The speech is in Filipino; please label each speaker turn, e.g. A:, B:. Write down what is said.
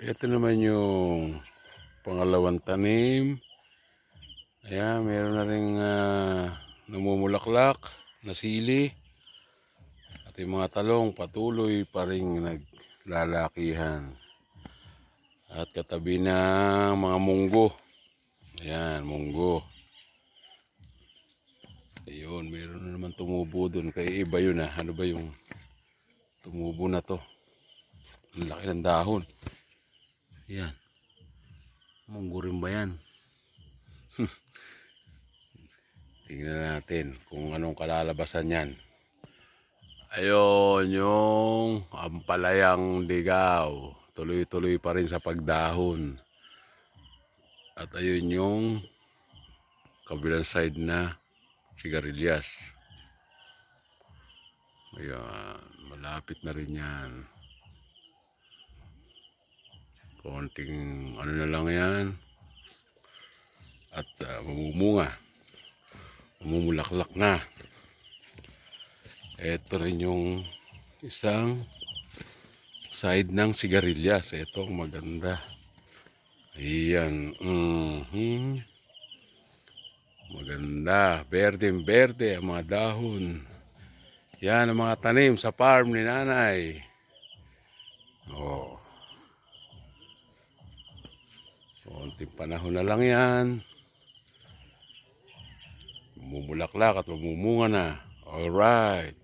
A: Ito naman yung pangalawang tanim. Ayan, meron na rin namumulaklak na sili. At yung mga talong patuloy pa rin naglalakihan. At katabi ng mga munggo. Ayan, munggo. Ayun, meron na naman tumubo doon. Kaya iba yun ah. Ano ba yung tumubo na to? Ang laki ng dahon. Yan. Munggo rin ba yan? Tingnan natin kung anong kalalabasan yan. Ayun, yung ampalayang digaw. Tuloy-tuloy pa rin sa pagdahon. At ayun yung kabilang side na sigarilyas. Ayan, malapit na rin yan. Konting ano na lang yan. At uh, mamumunga. Mamumulaklak na. Ito rin yung isang side ng sigarilyas. Ito ang maganda. Ayan. mhm Maganda. Berde-berde ang mga dahon. Yan ang mga tanim sa farm ni nanay. Oh. Konting panahon na lang yan. Mumulaklak at mamumunga na. Alright.